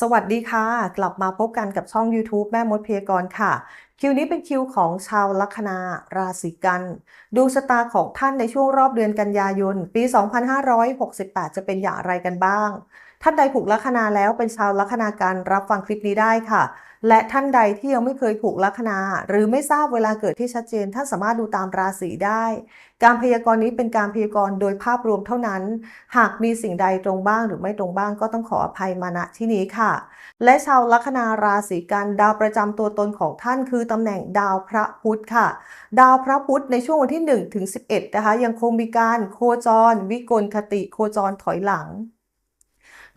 สวัสดีค่ะ กลับมาพบกันกับช่อง YouTube แม่มดพยากรค่ะ คิวนี้เป็นคิวของชาวลัคนาราศีกัน ดวงชะตาของท่านในช่วงรอบเดือนกันยายน ปี 2568 จะเป็นอย่างไรกันบ้าง ท่านใดผูกลัคนาแล้วเป็นชาวลัคนาการรับฟังคลิปนี้ได้ค่ะ และท่านใดที่ยังไม่เคยผูกลัคนา หรือไม่ทราบเวลาเกิดที่ชัดเจน ท่านสามารถดูตามราศีได้ การพยากรณ์นี้เป็นการพยากรณ์โดยภาพรวมเท่านั้น หากมีสิ่งใดตรงบ้างหรือไม่ตรงบ้างก็ต้องขออภัยมาณที่นี้ค่ะ และชาวลัคนาราศีกันดาวประจำตัวตนของท่านคือตำแหน่งดาวพระพุธค่ะ ดาวพระพุธในช่วงวันที่1ถึง11นะคะยังคงมีการโคจร วิกลคติโคจรถอยหลัง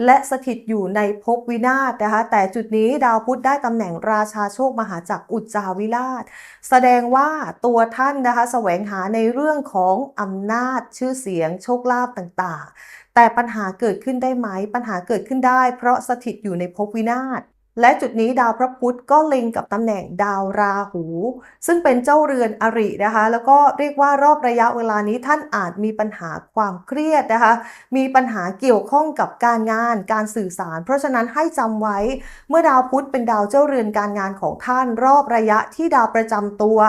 และสถิตอยู่ในภพวินาศนะคะ แต่จุดนี้ดาวพุธได้ตำแหน่งราชาโชคมหาจักรอุจจาวิราช แสดงว่าตัวท่านนะคะแสวงหาในเรื่องของอำนาจชื่อเสียงโชคลาภต่างๆ แต่ปัญหาเกิดขึ้นได้ไหม ปัญหาเกิดขึ้นได้ เพราะสถิตอยู่ในภพวินาศ และจุดนี้ดาวพระพุธก็เล็งกับตำแหน่งดาวราหู ซึ่งเป็นเจ้าเรือนอรินะคะ แล้วก็เรียกว่ารอบระยะเวลานี้ท่านอาจมีปัญหาความเครียดนะคะ มีปัญหาเกี่ยวข้องกับการงานการสื่อสาร เพราะฉะนั้นให้จำไว้เมื่อดาวพุธเป็นดาวเจ้าเรือนการงานของท่านรอบระยะที่ดาวประจำตัว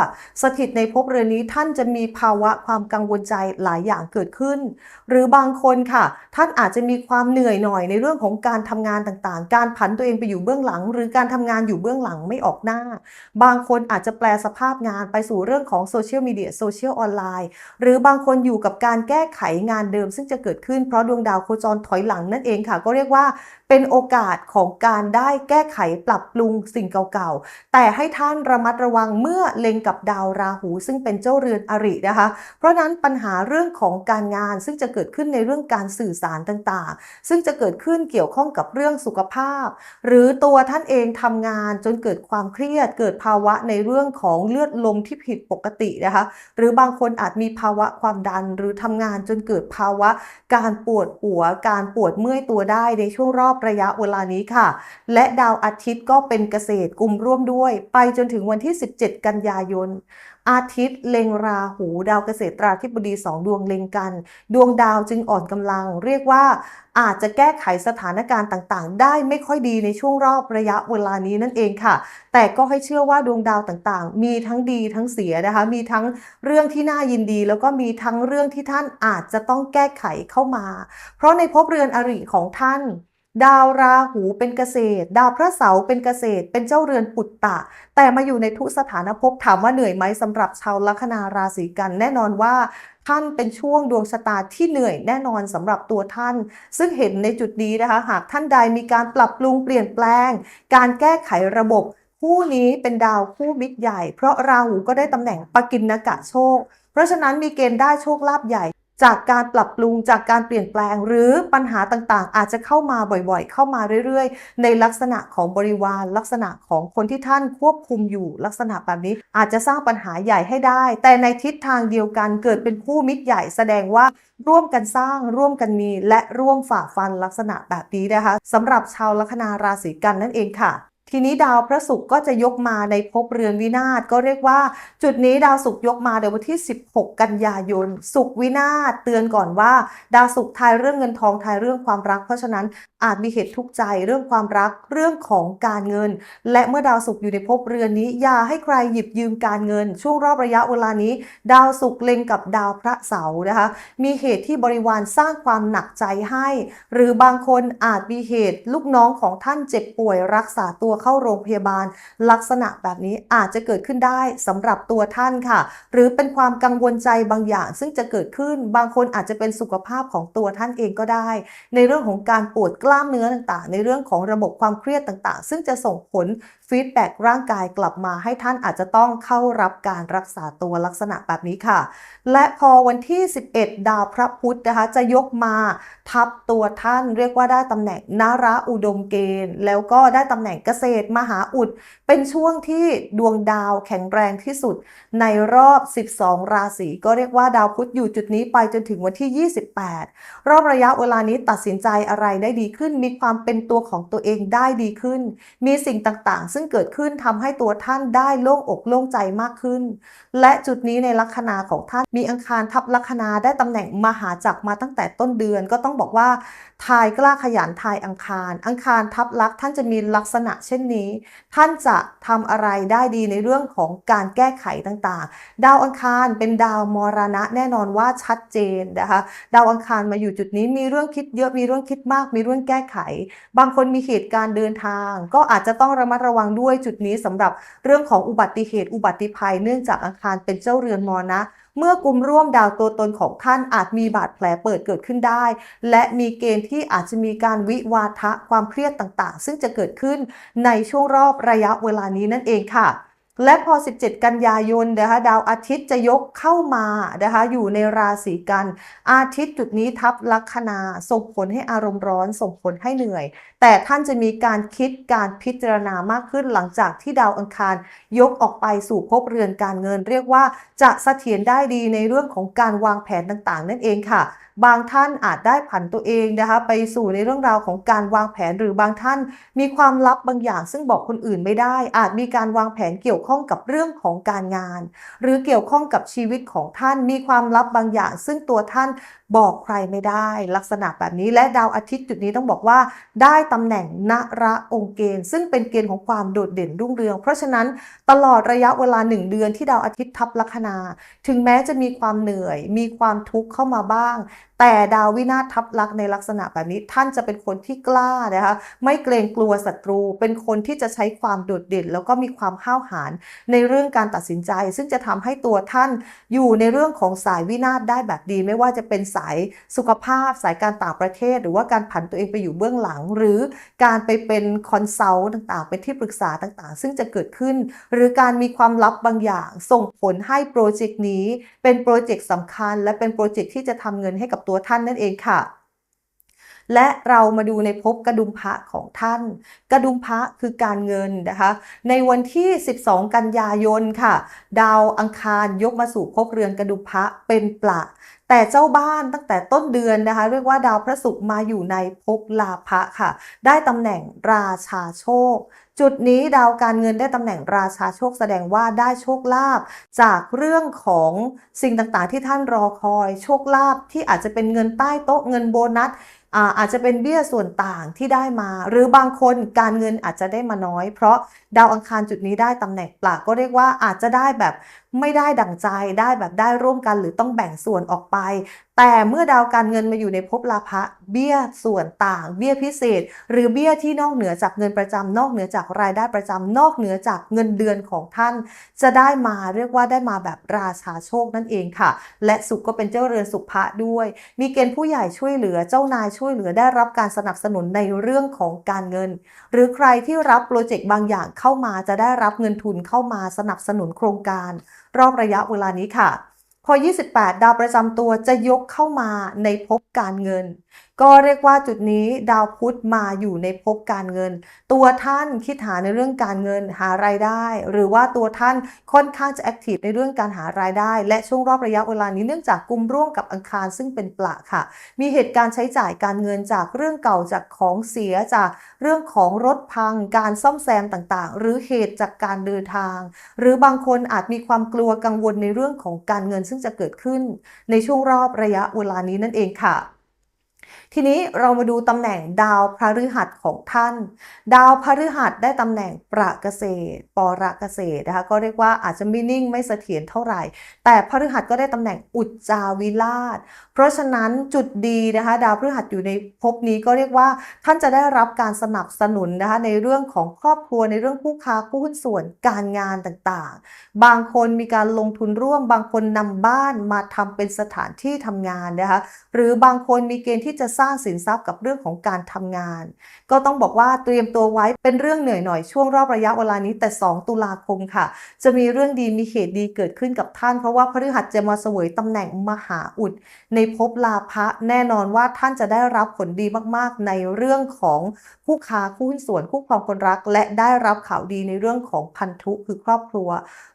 สถิตในภพเรือนนี้ท่านจะมีภาวะความกังวลใจหลายอย่างเกิดขึ้น หรือบางคนค่ะ ท่านอาจจะมีความเหนื่อยหน่อยในเรื่องของการทำงานต่างๆ การผันตัวเองไปอยู่เบื้องหลังหรือการทำงานอยู่เบื้องหลังไม่ออกหน้า บางคนอาจจะแปลสภาพงานไปสู่เรื่องของโซเชียลมีเดียโซเชียลออนไลน์หรือบางคนอยู่กับการแก้ไขงานเดิม ซึ่งจะเกิดขึ้นเพราะดวงดาวโคจรถอยหลังนั่นเองค่ะ ก็เรียกว่าเป็นโอกาสของการได้แก้ไขปรับปรุงสิ่งเก่าๆ แต่ให้ท่านระมัดระวังเมื่อเล็งกับดาวราหู ซึ่งเป็นเจ้าเรือนอรินะคะ เพราะนั้นปัญหาเรื่องของการงานซึ่งจะเกิดขึ้นในเรื่องการสื่อสารต่างๆ ซึ่งจะเกิดขึ้นเกี่ยวข้องกับเรื่องสุขภาพ หรือตัวท่านเองทำงานจนเกิดความเครียด เกิดภาวะในเรื่องของเลือดลมที่ผิดปกตินะคะ หรือบางคนอาจมีภาวะความดันหรือทำงานจนเกิดภาวะ การปวดหัวการปวดเมื่อยตัวได้ในช่วงรอบระยะเวลานี้ค่ะ และดาวอาทิตย์ก็เป็นเกษตรกลุ่มร่วมด้วย ไปจนถึงวันที่ 17 กันยายน อาทิตย์เล็งราหูดาวเกษตราธิบดีสองดวงเล็งกัน ดวงดาวจึงอ่อนกำลัง เรียกว่าอาจจะแก้ไขสถานการณ์ต่างๆ ได้ไม่ค่อยดีในช่วงรอบระยะเวลานี้นั่นเองค่ะ แต่ก็ให้เชื่อว่าดวงดาวต่างๆ มีทั้งดีทั้งเสียนะคะ มีทั้งเรื่องที่น่ายินดี แล้วก็มีทั้งเรื่องที่ท่านอาจจะต้องแก้ไขเข้ามา เพราะในภพเรือนอริของท่าน ดาวราหูเป็นเกษตร ดาวพระเสาร์เป็นเกษตร เป็นเจ้าเรือนปุตตะ แต่มาอยู่ในทุกสถานภพถามว่าเหนื่อยไหมสำหรับชาวลัคนาราศีกัน แน่นอนว่าท่านเป็นช่วงดวงชะตาที่เหนื่อยแน่นอนสำหรับตัวท่าน ซึ่งเห็นในจุดนี้นะคะ หากท่านใดมีการปรับปรุงเปลี่ยนแปลง การแก้ไขระบบคู่นี้เป็นดาวคู่มิตรใหญ่ เพราะราหูก็ได้ตำแหน่งปกินกะโชค เพราะฉะนั้นมีเกณฑ์ได้โชคลาภใหญ่ จากการปรับปรุงจากการเปลี่ยนแปลง หรือปัญหาต่างๆ อาจจะเข้ามาบ่อยๆ เข้ามาเรื่อยๆ ในลักษณะของบริวาร ลักษณะของคนที่ท่านควบคุมอยู่ลักษณะแบบนี้ อาจจะสร้างปัญหาใหญ่ให้ได้ แต่ในทิศทางเดียวกันเกิดเป็นคู่มิตรใหญ่แสดงว่าร่วมกันสร้างร่วมกันมีและร่วมฝ่าฟันลักษณะแบบนี้นะคะสำหรับชาวลัคนาราศีกันนั่นเองค่ะ ทีนี้ดาวพระศุกร์ก็จะยกมาในภพเรือนวินาศก็เรียกว่า จุดนี้ดาวศุกร์ยกมาในวันที่ 16 กันยายนศุกร์วินาศเตือนก่อนว่า ดาวศุกร์ทายเรื่องเงินทองทายเรื่องความรัก เพราะฉะนั้นอาจมีเหตุทุกข์ใจเรื่องความรักเรื่องของการเงิน และเมื่อดาวศุกร์อยู่ในภพเรือนนี้อย่าให้ใครหยิบยืมการเงิน ช่วงรอบระยะเวลานี้ ดาวศุกร์เล็งกับดาวพระเสาร์นะคะ มีเหตุที่บริวารสร้างความหนักใจให้ หรือบางคนอาจมีเหตุลูกน้องของท่านเจ็บป่วยรักษาตัวเข้าโรงพยาบาล ลักษณะแบบนี้อาจจะเกิดขึ้นได้สำหรับตัวท่านค่ะ หรือเป็นความกังวลใจบางอย่าง ซึ่งจะเกิดขึ้นบางคนอาจจะเป็นสุขภาพของตัวท่านเองก็ได้ ในเรื่องของการปวดกล้ามเนื้อต่างๆ ในเรื่องของระบบความเครียดต่างๆ ซึ่งจะส่งผลฟีดแบ็กร่างกายกลับมาให้ท่านอาจจะต้องเข้ารับการรักษาตัวลักษณะแบบนี้ค่ะ และพอวันที่ 11 ดาวพระพุธนะคะ จะยกมาทับตัวท่านเรียกว่าได้ตำแหน่งนาระอุดมเกณฑ์ แล้วก็ได้ตำแหน่งเกษษมหาอุด เป็นช่วงที่ดวงดาวแข็งแรงที่สุด ในรอบ 12 ราศีก็เรียกว่าดาวพุธอยู่จุดนี้ไปจนถึงวันที่ 28 รอบระยะเวลานี้ตัดสินใจอะไรได้ดีขึ้น มีความเป็นตัวของตัวเองได้ดีขึ้น มีสิ่งต่างๆ ซึ่งเกิดขึ้นทำให้ตัวท่านได้โล่งอกโล่งใจมากขึ้น และจุดนี้ในลัคนาของท่านมีอังคารทับลัคนาได้ตำแหน่งมหาจักรมาตั้งแต่ต้นเดือนก็ต้องบอกว่าทายกล้าขยันทายอังคาร อังคารทับลักท่านจะมีลักษณะเช่นนี้ ท่านจะทำอะไรได้ดีในเรื่องของการแก้ไขต่างๆ ดาวอังคารเป็นดาวมรณะแน่นอนว่าชัดเจนนะคะดาวอังคารมาอยู่จุดนี้มีเรื่องคิดเยอะมีเรื่องคิดมาก มีเรื่องแก้ไข บางคนมีเหตุการณ์เดินทาง ก็อาจจะต้องระมัดระวังด้วยจุดนี้สำหรับเรื่องของอุบัติเหตุอุบัติภัย เนื่องจากอังคารเป็นเจ้าเรือนมรณะ เมื่อกลุ่มร่วมดาวตัวตนของท่านอาจมีบาดแผลเปิดเกิดขึ้นได้ และมีเกณฑ์ที่อาจจะมีการวิวาทะความเครียดต่างๆ ซึ่งจะเกิดขึ้นในช่วงรอบระยะเวลานี้นั่นเองค่ะ และพอ 17 กันยายนนะคะดาวอาทิตย์จะยกเข้ามานะคะอยู่ในราศีกัน อาทิตย์จุดนี้ทับลัคนาส่งผลให้อารมณ์ร้อน ส่งผลให้เหนื่อย แต่ท่านจะมีการคิดการพิจารณามากขึ้นหลังจากที่ดาวอังคารยกออกไปสู่ภพเรือนการเงิน เรียกว่าจะเสถียรได้ดีในเรื่องของการวางแผนต่างๆ นั่นเองค่ะ บางท่านอาจได้ผันตัวเองนะคะไปสู่ในเรื่องราวของการวางแผนหรือบางท่านมีความลับบางอย่าง ซึ่งบอกคนอื่นไม่ได้ อาจมีการวางแผนเกี่ยวข้องกับเรื่องของการงาน หรือเกี่ยวข้องกับชีวิตของท่านมีความลับบางอย่าง ซึ่งตัวท่านบอกใครไม่ได้ลักษณะแบบนี้และดาวอาทิตย์จุดนี้ต้องบอกว่า ได้ตำแหน่งนระองค์เกณฑ์ ซึ่งเป็นเกณฑ์ของความโดดเด่นรุ่งเรือง เพราะฉะนั้นตลอดระยะเวลาหนึ่งเดือนที่ดาวอาทิตย์ทับลัคนา ถึงแม้จะมีความเหนื่อย มีความทุกข์เข้ามาบ้าง แต่ดาววินาศทับลักในลักษณะแบบนี้ท่านจะเป็นคนที่กล้านะคะไม่เกรงกลัวศัตรู เป็นคนที่จะใช้ความโดดเด่น แล้วก็มีความห้าวหาญในเรื่องการตัดสินใจ ซึ่งจะทำให้ตัวท่านอยู่ในเรื่องของสายวินาศได้แบบดีไม่ว่าจะเป็นสายสุขภาพ สายการต่างประเทศ หรือว่าการผันตัวเองไปอยู่เบื้องหลัง หรือการไปเป็นคอนซัลท์ต่างๆ เป็นที่ปรึกษาต่างๆ ซึ่งจะเกิดขึ้น หรือการมีความลับบางอย่าง ส่งผลให้โปรเจกต์นี้ เป็นโปรเจกต์สำคัญ และเป็นโปรเจกต์ที่จะทำเงินให้กับตัวท่านนั่นเองค่ะและเรามาดูในภพกระดุมพระของท่าน กระดุมพระคือการเงินนะคะ ในวันที่ 12 กันยายนค่ะ ดาวอังคารยกมาสู่ภพเรือนกระดุมพระเป็นปละ แต่เจ้าบ้านตั้งแต่ต้นเดือนนะคะ เรียกว่าดาวพระศุกร์มาอยู่ในภพลาภะค่ะ ได้ตำแหน่งราชาโชค จุดนี้ดาวการเงินได้ตำแหน่งราชาโชคแสดงว่าได้โชคลาภจากเรื่องของสิ่งต่างๆ ที่ท่านรอคอยโชคลาภที่อาจจะเป็นเงินใต้โต๊ะเงินโบนัสอาอาจจะเป็นเบี้ยส่วนต่างที่ได้มา หรือบางคนการเงินอาจจะได้มาน้อย เพราะดาวอังคารจุดนี้ได้ตำแหน่งปลาก็เรียกว่าอาจจะได้แบบ ไม่ได้ดั่งใจได้แบบได้ร่วมกันหรือต้องแบ่งส่วนออกไป แต่เมื่อดาวการเงินมาอยู่ในภพลาภะเบี้ยส่วนต่าง เบี้ยพิเศษ หรือเบี้ยที่นอกเหนือจากเงินประจำนอกเหนือจากรายได้ประจำนอกเหนือจากเงินเดือนของท่าน จะได้มาเรียกว่าได้มาแบบราชาโชคนั่นเองค่ะ และสุขก็เป็นเจ้าเรือนสุภะด้วย มีเกณฑ์ผู้ใหญ่ช่วยเหลือเจ้านายช่วยเหลือได้รับการสนับสนุนในเรื่องของการเงิน หรือใครที่รับโปรเจกต์บางอย่างเข้ามาจะได้รับเงินทุนเข้ามาสนับสนุนโครงการ รอบระยะเวลานี้ค่ะ พอ 28 ดาวประจำตัวจะยกเข้ามาในภพการเงิน ก็เรียกว่าจุดนี้ดาวพุธมาอยู่ในภพการเงิน ตัวท่านคิดหาในเรื่องการเงินหารายได้ หรือว่าตัวท่านค่อนข้างจะแอคทีฟในเรื่องการหารายได้ และช่วงรอบระยะเวลานี้เนื่องจากกลุ่มร่วมกับอังคารซึ่งเป็นปละค่ะ มีเหตุการณ์ใช้จ่ายการเงินจากเรื่องเก่าจากของเสียจากเรื่องของรถพัง การซ่อมแซมต่างๆ หรือเหตุจากการเดินทาง หรือบางคนอาจมีความกลัวกังวลในเรื่องของการเงินซึ่งจะเกิดขึ้น ในช่วงรอบระยะเวลานี้นั่นเองค่ะทีนี้เรามาดูตำแหน่งดาวพฤหัสของท่าน ดาวพฤหัสได้ตำแหน่งประเกษตร ปรเกษตรนะคะก็เรียกว่าอาจจะไม่นิ่งไม่เสถียรเท่าไหร่ แต่พฤหัสก็ได้ตำแหน่งอุจจาวิราช เพราะฉะนั้นจุดดีนะคะ ดาวพฤหัสอยู่ในภพนี้ก็เรียกว่าท่านจะได้รับการสนับสนุนนะคะในเรื่องของครอบครัวในเรื่องคู่ค้าคู่หุ้นส่วนการงานต่างๆ บางคนมีการลงทุนร่วม บางคนนำบ้านมาทำเป็นสถานที่ทำงานนะคะหรือบางคนมีเกณฑ์ที่จะสร้างสินทรัพย์กับเรื่องของการทำงาน ก็ต้องบอกว่าเตรียมตัวไว้เป็นเรื่องเหนื่อยหน่อยช่วงรอบระยะเวลานี้แต่ 2 ตุลาคมค่ะ จะมีเรื่องดีมีเหตุดีเกิดขึ้นกับท่าน เพราะว่าพฤหัสจะมาเสวยตำแหน่งมหาอุด ในภพลาภะแน่นอนว่าท่านจะได้รับผลดีมากๆ ในเรื่องของคู่ค้าคู่หุ้นส่วนคู่ครองคนรัก และได้รับข่าวดีในเรื่องของพันธุคือครอบครัว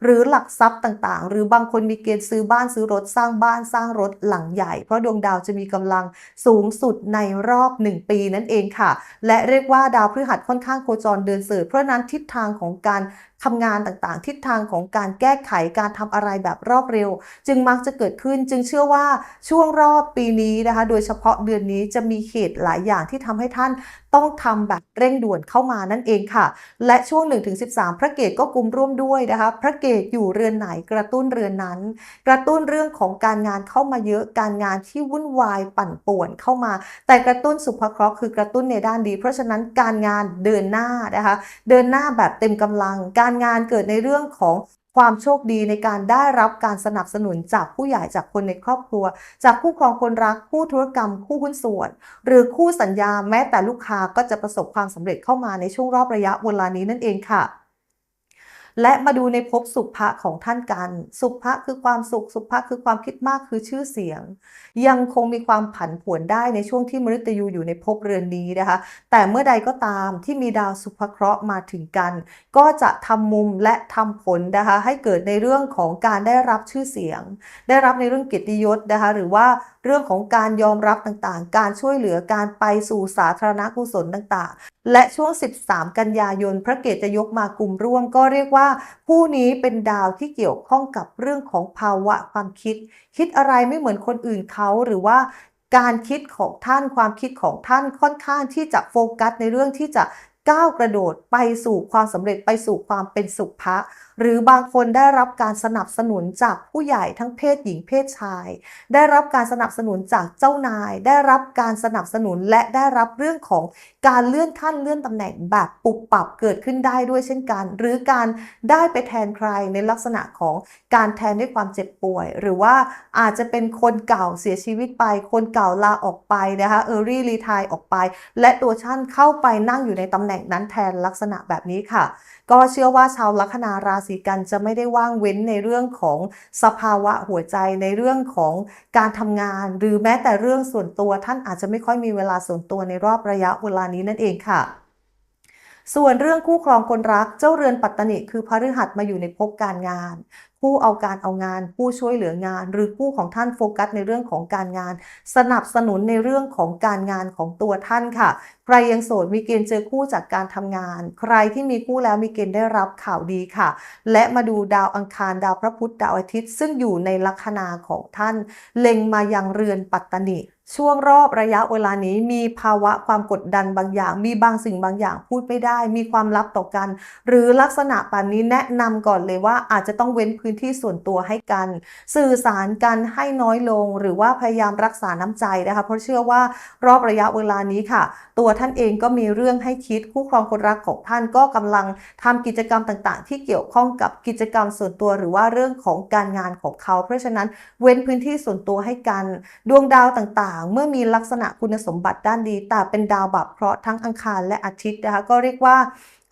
หรือหลักทรัพย์ต่างๆ หรือบางคนมีเกณฑ์ซื้อบ้านซื้อรถสร้างบ้านสร้างรถหลังใหญ่ เพราะดวงดาวจะมีกำลังสูงสุดในรอบ 1 ปีนั่นเองค่ะ และเรียกว่าดาวพฤหัสค่อนข้างโคจรเดินเสือเพราะนั้นทิศทางของการ ทำงานต่างๆ ทิศทางของการแก้ไขการทำอะไรแบบรอบเร็ว จึงมักจะเกิดขึ้นจึงเชื่อว่าช่วงรอบปีนี้นะคะ โดยเฉพาะเดือนนี้จะมีเหตุหลายอย่างที่ทำให้ท่านต้องทำแบบเร่งด่วนเข้ามานั่นเองค่ะ และช่วง 1-13 พระเกตก็กลุ่มร่วมด้วยนะคะ พระเกตอยู่เรือนไหนกระตุ้นเรือนนั้น กระตุ้นเรื่องของการงานเข้ามาเยอะการงานที่วุ่นวายปั่นป่วนเข้ามา แต่กระตุ้นสุภเคราะห์คือกระตุ้นในด้านดี เพราะฉะนั้นการงานเดินหน้านะคะ เดินหน้าแบบเต็มกำลังการงานเกิดในเรื่องของความโชคดีในการได้รับการสนับสนุนจากผู้ใหญ่จากคนในครอบครัว จากคู่ครองคนรักคู่ธุรกรรม คู่หุ้นส่วน หรือคู่สัญญาแม้แต่ลูกค้าก็จะประสบความสำเร็จเข้ามาในช่วงรอบระยะเวลานี้นั่นเองค่ะ และมาดูในภพสุภะของท่านกัน สุภะคือความสุข สุภะคือความคิดมากคือชื่อเสียง ยังคงมีความผันผวนได้ในช่วงที่มฤตยูอยู่ในภพเรือนนี้นะคะ แต่เมื่อใดก็ตามที่มีดาวสุภเคราะห์มาถึงกัน ก็จะทำมุมและทำผลนะคะให้เกิดในเรื่องของการได้รับชื่อเสียง ได้รับในเรื่องเกียรติยศนะคะหรือว่าเรื่องของการยอมรับต่างๆ การช่วยเหลือการไปสู่สาธารณกุศลต่างๆและช่วง 13 กันยายน พระเกตจะยกมากลุ่มร่วม ก็เรียกว่า ผู้นี้เป็นดาวที่เกี่ยวข้องกับเรื่องของภาวะความคิด คิดอะไรไม่เหมือนคนอื่นเขาหรือว่าการคิดของท่านความคิดของท่านค่อนข้างที่จะโฟกัสในเรื่องที่จะก้าวกระโดดไปสู่ความสำเร็จไปสู่ความเป็นสุภะ หรือบางคนได้รับการสนับสนุนจากผู้ใหญ่ทั้งเพศหญิงเพศชาย ได้รับการสนับสนุนจากเจ้านาย ได้รับการสนับสนุนและได้รับเรื่องของการเลื่อนขั้นเลื่อนตำแหน่งแบบปุบปับเกิดขึ้นได้ด้วยเช่นกัน หรือการได้ไปแทนใครในลักษณะของการแทนด้วยความเจ็บป่วย หรือว่าอาจจะเป็นคนเก่าเสียชีวิตไป คนเก่าลาออกไปนะคะ early retire ออกไป และตัวท่านเข้าไปนั่งอยู่ในตำแหน่งนั้นแทนลักษณะแบบนี้ค่ะ ก็เชื่อว่าชาวลัคนาราศีกันจะไม่ได้ว่างเว้นในเรื่องของสภาวะหัวใจในเรื่องของการทำงาน หรือแม้แต่เรื่องส่วนตัวท่านอาจจะไม่ค่อยมีเวลาส่วนตัวในรอบระยะเวลานี้นั่นเองค่ะส่วนเรื่องคู่ครองคนรักเจ้าเรือนปัตตนิคือพฤหัสมาอยู่ในภพการงาน ผู้เอาการเอางาน ผู้ช่วยเหลืองาน หรือผู้ของท่านโฟกัสในเรื่องของการงาน สนับสนุนในเรื่องของการงานของตัวท่านค่ะ ใครยังโสดมีเกณฑ์เจอคู่จากการทำงาน ใครที่มีคู่แล้วมีเกณฑ์ได้รับข่าวดีค่ะ และมาดูดาวอังคารดาวพระพุธดาวอาทิตย์ ซึ่งอยู่ในลัคนาของท่าน เล็งมายังเรือนปัตตนิ ช่วงรอบระยะเวลานี้มีภาวะความกดดันบางอย่าง มีบางสิ่งบางอย่างพูดไม่ได้ มีความลับต่อกัน หรือลักษณะแบบนี้แนะนำก่อนเลยว่าอาจจะต้องเว้นพื้นที่ส่วนตัวให้กัน สื่อสารกันให้น้อยลง หรือว่าพยายามรักษาน้ำใจนะคะ เพราะเชื่อว่ารอบระยะเวลานี้ค่ะ ตัวท่านเองก็มีเรื่องให้คิดคู่ครองคนรักของท่านก็กำลังทำกิจกรรมต่างๆ ที่เกี่ยวข้องกับกิจกรรมส่วนตัว หรือว่าเรื่องของการงานของเขา เพราะฉะนั้นเว้นพื้นที่ส่วนตัวให้กัน ดวงดาวต่างๆ เมื่อมีลักษณะคุณสมบัติด้านดีแต่เป็นดาวบัพเคราะห์ทั้งอังคารและอาทิตย์นะคะก็เรียกว่า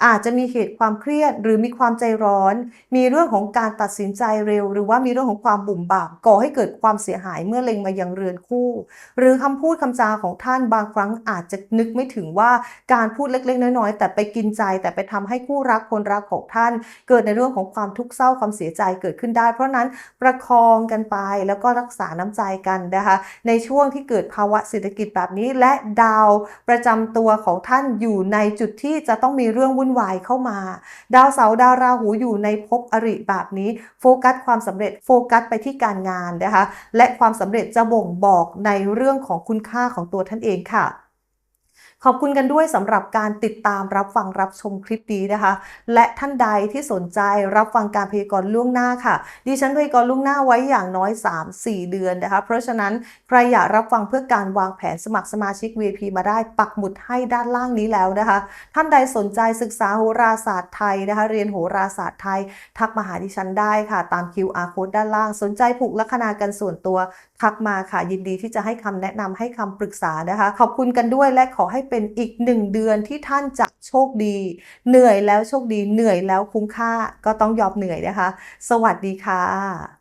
อาจจะมีเหตุความเครียดหรือมีความใจร้อน มีเรื่องของการตัดสินใจเร็ว หรือว่ามีเรื่องของความบุ่มบ่ามก่อให้เกิดความเสียหายเมื่อเล็งมายังเรือนคู่ หรือคำพูดคำจาของท่านบางครั้งอาจจะนึกไม่ถึงว่าการพูดเล็กๆ น้อยๆ แต่ไปกินใจ แต่ไปทำให้คู่รักคนรักของท่าน เกิดในเรื่องของความทุกข์เศร้าความเสียใจเกิดขึ้นได้ เพราะนั้นประคองกันไปแล้วก็รักษาน้ำใจกันนะคะ ในช่วงที่เกิดภาวะเศรษฐกิจแบบนี้และดาวประจำตัวของท่านอยู่ในจุดที่จะต้องมีเรื่องวุ่นวายเข้ามา ดาวเสาร์ดาวราหูอยู่ในภพอริแบบนี้โฟกัสความสำเร็จโฟกัสไปที่การงานนะคะ และความสำเร็จจะบ่งบอกในเรื่องของคุณค่าของตัวท่านเองค่ะ ขอบคุณกันด้วยสำหรับการติดตามรับฟังรับชมคลิปนี้นะคะ และท่านใดที่สนใจรับฟังการพยากรณ์ล่วงหน้าค่ะ ดิฉันพยากรณ์ล่วงหน้าไว้อย่างน้อย 3-4 เดือนนะคะ เพราะฉะนั้นใครอยากรับฟังเพื่อการวางแผนสมัครสมาชิก VIP มาได้ปักหมุดให้ด้านล่างนี้แล้วนะคะ ท่านใดสนใจศึกษาโหราศาสตร์ไทยนะคะ เรียนโหราศาสตร์ไทย ทักมาหาดิฉันได้ค่ะ ตาม QR code ด้านล่าง สนใจผูกลัคนากันส่วนตัว ทักมาค่ะยินดีที่จะให้คำแนะนำให้คำปรึกษานะคะ ขอบคุณกันด้วยและขอให้เป็นอีกหนึ่งเดือนที่ท่านจะโชคดี เหนื่อยแล้วโชคดีเหนื่อยแล้วคุ้มค่าก็ต้องยอมเหนื่อยนะคะ สวัสดีค่ะ